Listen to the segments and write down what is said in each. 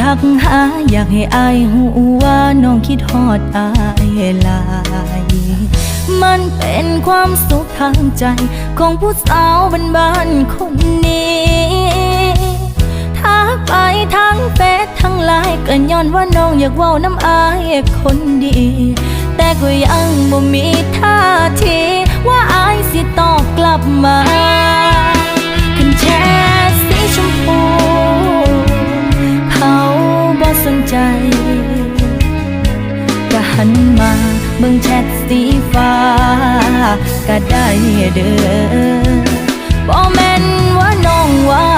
ทักหา อยากให้อายหูว่าน้องคิดฮอดอายหลายมันเป็นความสุขทางใจของผู้สาวบ้านๆคนนี้ทักไปทั้งเฟซทั้งไลน์ก็ย้อนว่าน้องอยากเว้าน้ำอายคนดี แต่ก็ยังบ่มีท่าทีว่าอายสิตอบกลับมา สนใจ ก็หันมาเบิ่งแชทสีฟ้า ก็ได้เด้อบ่แม่นว่าน้องว่า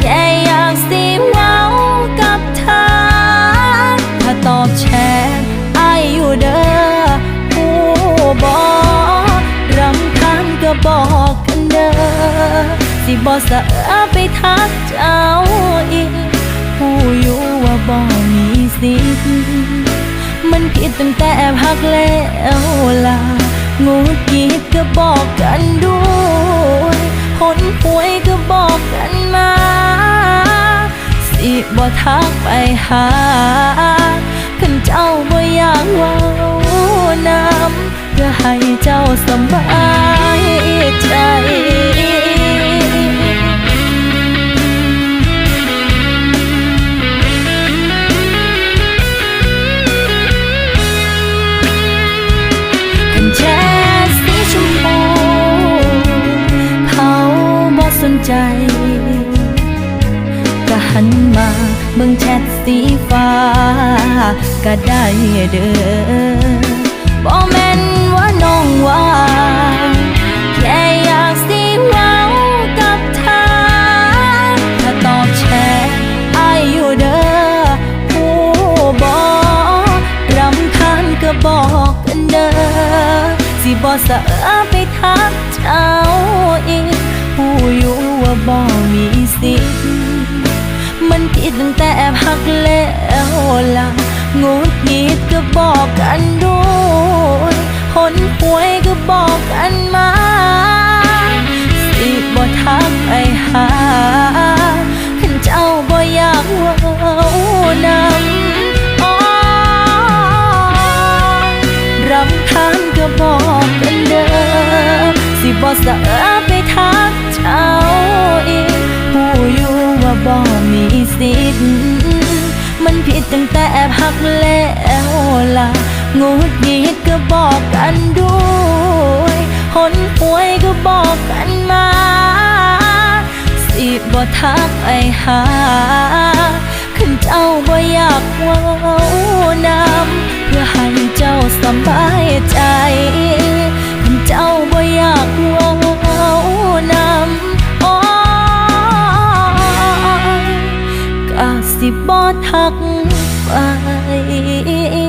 แค่อยากสิเว้ากับเธอ ถ้าตอบแชทอายอยู่เด้อผู้บ่รำคาญก็บอกกันเด้อสิบ่สะเอาไปทักเจ้า แต่แอบหักแล้วล่ะงูกีดก็บอกกันด้วยหนหวยก็บอกกันมา สิบ่ทักไปหาคันเจ้าบ่อยากว้าน้ำเพื่อให้เจ้าสบายใจ ใจก็หันมาเบิ่งแชทสีฟ้า ก็ได้เด้อบ่แม่นว่าน้องว่าแค่อยากสิเว้ากับเธอถ้าตอบแชทอายอยู่เด้อผู้บ่รำคาญก็บอกกันเด้อสิบ่สะอาไปทักเจ้า บ่มีสิทธิ์มันผิดตั้งแต่หักแล้วล่ะงูงิดก็บอกกันด้วยหนหวยก็บอกกันมา สิบ่ทักไปหาขันเจ้าบ่อยากว้านำอ๋อรำคาญก็บอกกันเด้อสิบ่สะ มันผิดตั้งแต่แอบหักแล้วล่ะงูดีดก็บอกกันด้วยหนหวยก็บอกกันมา สิบ่ทักไปหา ขึ้นเจ้าบ่อยากว้านำเพื่อให้เจ้าสบายใจ สิบ่ทักไป